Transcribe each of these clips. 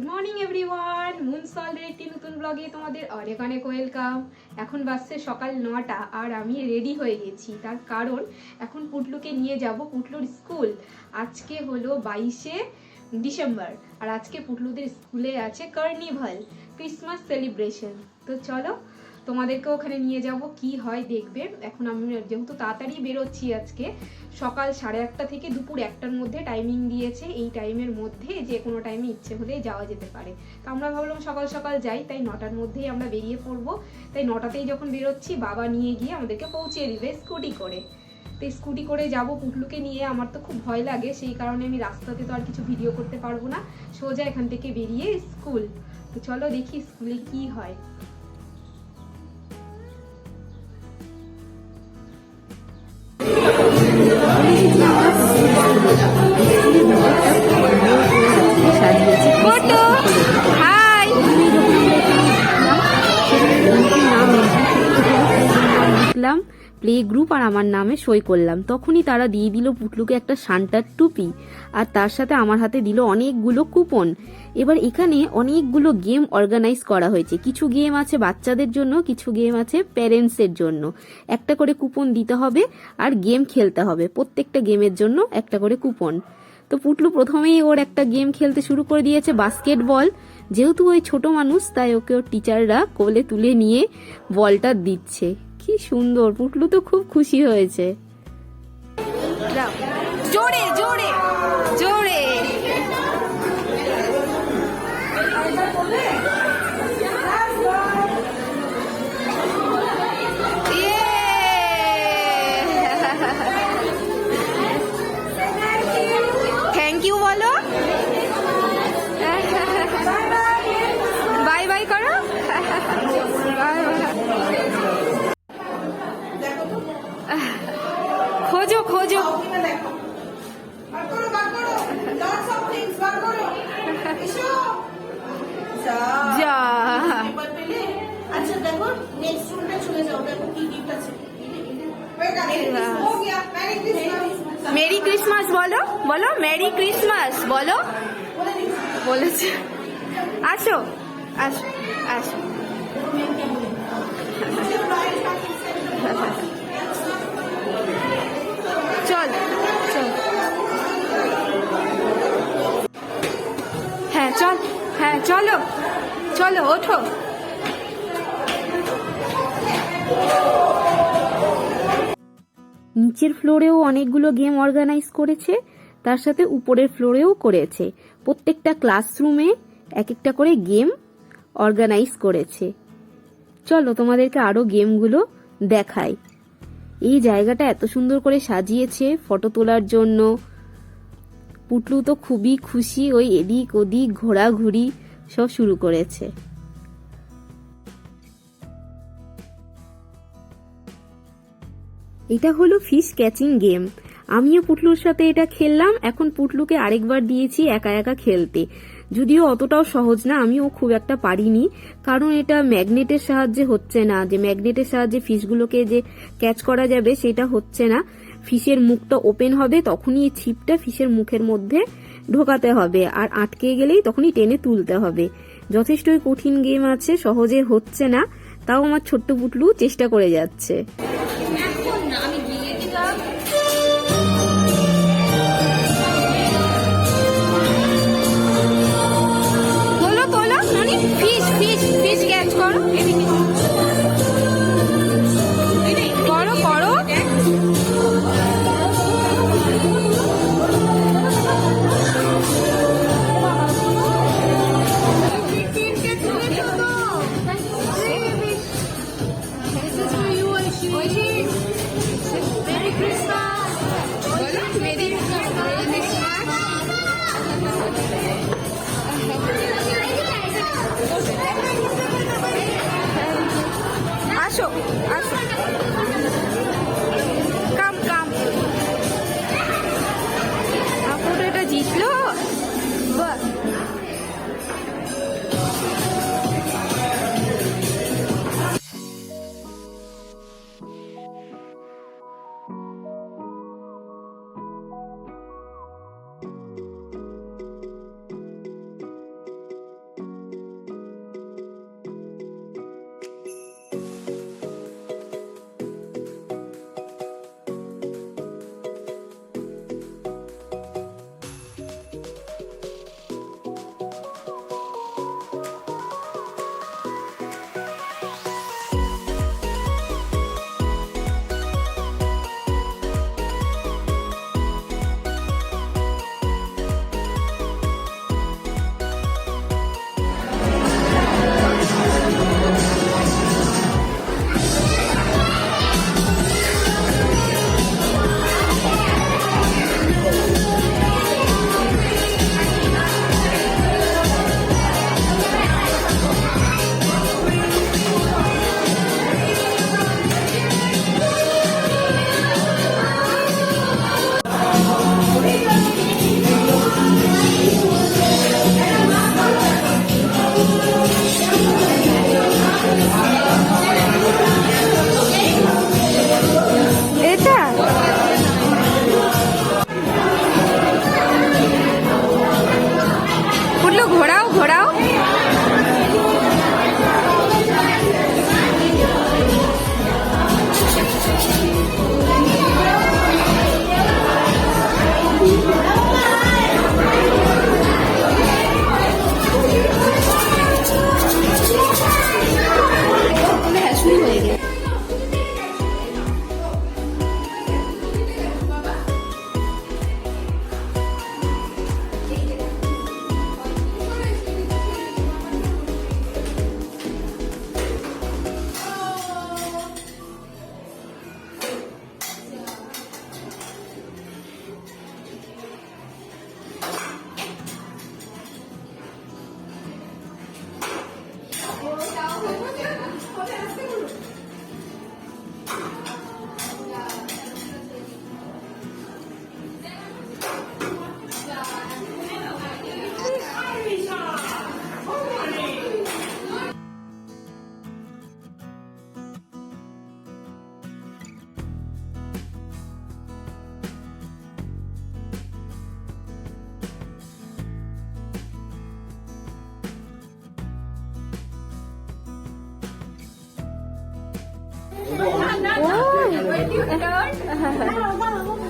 Good morning everyone Moon সলের একটি নতুন ব্লগে তোমাদের অনেক অনেক ওয়েলকাম এখন বাসছে সকাল নটা, আর আমি রেডি হয়ে গেছি। তার কারণ, এখন পুটলুকে নিয়ে যাব পুটলুর স্কুল আজকে হলো বাইশে ডিসেম্বর, আর আজকে পুটলুদের স্কুলে আছে কার্নিভাল ক্রিসমাস সেলিব্রেশন তো চলো তোমাদেরকে ওখানে নিয়ে যাব, কি হয় দেখবে এখন আমি যেহেতু তাড়াতাড়ি বেরোচ্ছি আজকে, সকাল সাড়ে আটটা থেকে দুপুর একটার মধ্যে টাইমিং দিয়েছে, এই টাইমের মধ্যে যে কোনো টাইমে ইচ্ছে হলে যাওয়া যেতে পারে। তো আমরা ভাবলাম সকাল সকাল যাই, তাই নটার মধ্যেই আমরা বেরিয়ে পড়ব। তাই নটাতেই যখন বেরোচ্ছি, বাবা নিয়ে গিয়ে আমাদেরকে পৌঁছে দিবে স্কুটি করে। তো স্কুটি করে যাব, পুটলুকে নিয়ে আমার তো খুব ভয় লাগে, সেই কারণে আমি রাস্তাতে তো আর কিছু ভিডিও করতে পারব না। সোজা এখান থেকে বেরিয়ে স্কুল তো চলো দেখি স্কুলে কি হয়। লিখলাম প্লে গ্রুপ আর আমার নামে সই করলাম। তখনই তারা দিয়ে দিল পুটলুকে একটা সান্টার টুপি আর তার সাথে আমার হাতে দিল অনেকগুলো কুপন। এবার এখানে অনেকগুলো গেম অর্গানাইজ করা হয়েছে। কিছু গেম আছে বাচ্চাদের জন্য, কিছু গেম আছে প্যারেন্টসের জন্য। একটা করে কুপন দিতে হবে আর গেম খেলতে হবে। প্রত্যেকটা গেমের জন্য একটা করে কুপন। তো পুটলু প্রথমেই ওর একটা গেম খেলতে শুরু করে দিয়েছে বাস্কেটবল। যেহেতু ওই ছোট মানুষ, তাই ওকে ওর টিচাররা কোলে তুলে নিয়ে বলটা দিচ্ছে। সুন্দর। পুটলু তো খুব খুশি হয়েছে। জোরে জোরে জোরে। মেরি ক্রিসমাস বলো বলো মেরি ক্রিসমাস বলো। বলেছে। আসো আসো আসো। চল চল। হ্যাঁ চল হ্যাঁ চলো চলো, ওঠো। নিচের ফ্লোরেও অনেকগুলো গেম অর্গানাইজ করেছে, তার সাথে উপরের ফ্লোরেও করেছে। প্রত্যেকটা ক্লাসরুমে এক একটা করে গেম অর্গানাইজ করেছে। চলো তোমাদেরকে আরও গেমগুলো দেখাই। এই জায়গাটা এত সুন্দর করে সাজিয়েছে ফটো তোলার জন্য। পুটলু তো খুবই খুশি, ওই এদিক ওদিক ঘোরাঘুরি সব শুরু করেছে। এটা হলো ফিশ ক্যাচিং গেম আমিও পুটলুর সাথে এটা খেললাম, এখন পুটলুকে আরেকবার দিয়েছি একা একা খেলতে। যদিও অতটাও সহজ না, আমিও খুব একটা পারিনি। কারণ এটা ম্যাগনেটের সাহায্যে হচ্ছে না, যে ম্যাগনেটের সাহায্যে ফিশগুলোকে যে ক্যাচ করা যাবে সেটা হচ্ছে না। ফিশের মুখটা ওপেন হবে, তখনই এই ছিপটা ফিশের মুখের মধ্যে ঢোকাতে হবে। আর আটকে গেলেই তখনই টেনে তুলতে হবে। যথেষ্টই কঠিন গেম আছে, সহজে হচ্ছে না, তাও আমার ছোট্ট পুটলু চেষ্টা করে যাচ্ছে।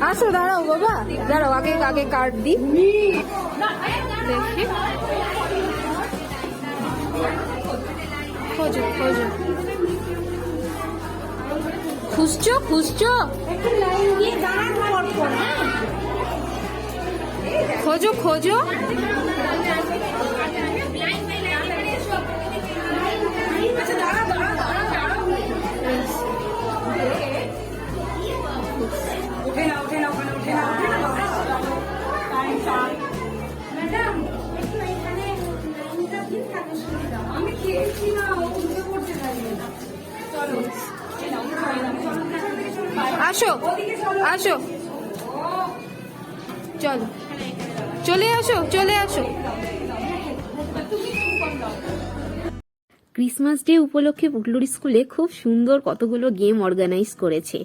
আসো, দাঁড়াও বাবা। দাঁড়াও, আগে আগে কার্ড দি। দেখি। খোঁজো খোঁজো। খুঁজছো খুঁজছো? খোঁজো খোঁজো। আসো। চলো। চলে আসো চলে আসো। ক্রিসমাস ডে উপলক্ষে পুটলুর স্কুলে খুব সুন্দর কতগুলো গেম অর্গানাইজ করেছে।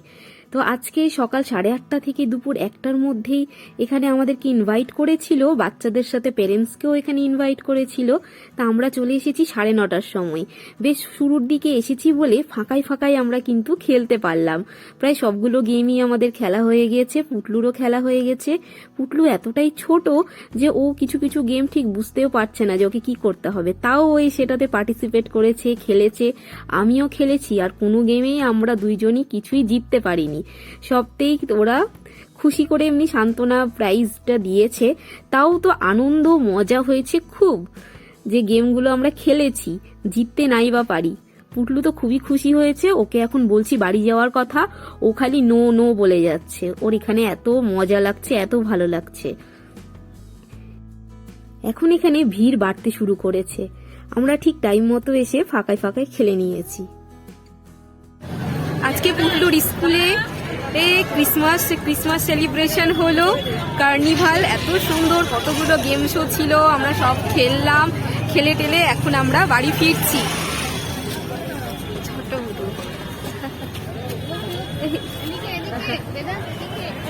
তো আজকে সকাল সাড়ে আটটা থেকে দুপুর একটার মধ্যেই এখানে আমাদেরকে ইনভাইট করেছিল, বাচ্চাদের সাথে পেরেন্টসকেও এখানে ইনভাইট করেছিল। তা আমরা চলে এসেছি সাড়ে নটার সময়। বেশ শুরুর দিকে এসেছি বলে ফাঁকায় ফাঁকায় আমরা কিন্তু খেলতে পারলাম। প্রায় সবগুলো গেমই আমাদের খেলা হয়ে গিয়েছে, পুটলুরও খেলা হয়ে গেছে। পুটলু এতটাই ছোট যে ও কিছু কিছু গেম ঠিক বুঝতেও পারছে না যে ওকে কি করতে হবে। তাও ওই সেটাতে পার্টিসিপেট করেছে, খেলেছে। আমিও খেলেছি, আর কোনো গেমেই আমরা দুইজনই কিছুই জিততে পারিনি। সবতেই ওরা খুশি করে এমনি সান্ত্বনা প্রাইজটা দিয়েছে। তাও তো আনন্দ মজা হয়েছে খুব যে গেমগুলো আমরা খেলেছি, জিততে নাই বা পারি। পুটলু তো খুবই খুশি হয়েছে, ওকে এখন বলছি বাড়ি যাওয়ার কথা, ও খালি নো নো বলে যাচ্ছে। ওর এখানে এত মজা লাগছে, এত ভালো লাগছে। এখন এখানে ভিড় বাড়তে শুরু করেছে। আমরা ঠিক টাইম মতো এসে ফাঁকায় ফাঁকায় খেলে নিয়েছি। আজকে পুটলুর স্কুলে, এ ক্রিসমাস ক্রিসমাস সেলিব্রেশন হলো। কার্নিভাল, এত সুন্দর, কতগুলো গেম শো ছিল, আমরা সব খেললাম। খেলে টেলে এখন আমরা বাড়ি ফিরছি।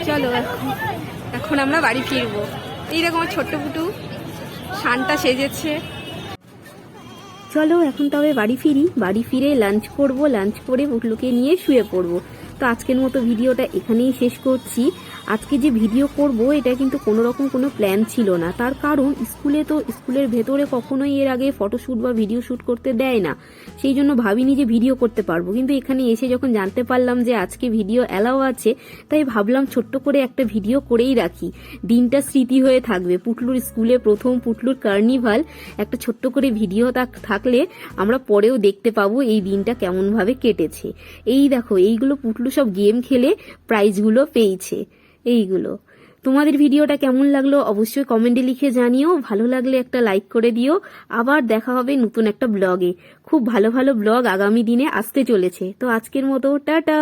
চলো, এখন আমরা বাড়ি ফিরবো। এইরকম ছোট্ট পুটু, শানটা সেজেছে। চলো, এখন তবে বাড়ি ফিরি। বাড়ি ফিরে লাঞ্চ করব লাঞ্চ করে বুকলুকে নিয়ে শুয়ে পড়ব। তো আজকের মতো ভিডিওটা এখানেই শেষ করছি। আজকে যে ভিডিও করব, এটা কিন্তু কোনো রকম কোনো প্ল্যান ছিল না। তার কারণ, স্কুলে তো, স্কুলের ভেতরে কখনোই এর আগে ফটোশ্যুট বা ভিডিও শ্যুট করতে দেয় না। সেই জন্য ভাবিনি যে ভিডিও করতে পারব। কিন্তু এখানে এসে যখন জানতে পারলাম যে আজকে ভিডিও অ্যালাও আছে, তাই ভাবলাম ছোট্ট করে একটা ভিডিও করেই রাখি। দিনটা স্মৃতি হয়ে থাকবে। পুটলুর স্কুলে প্রথম পুটলুর কার্নিভাল একটা ছোট্ট করে ভিডিও থাক- থাকলে আমরা পরেও দেখতে পাবো এই দিনটা কেমনভাবে কেটেছে। এই দেখো, এইগুলো পুটলু সব গেম খেলে প্রাইজগুলো পেয়েছে। এইগুলো। তোমাদের ভিডিওটা কেমন লাগল অবশ্যই কমেন্টে লিখে জানিও। ভালো লাগলে একটা লাইক করে দিও। আবার দেখা হবে নতুন একটা ব্লগে খুব ভালো ভালো ব্লগ আগামী দিনে আসতে চলেছে। তো আজকের মতো, টাটা!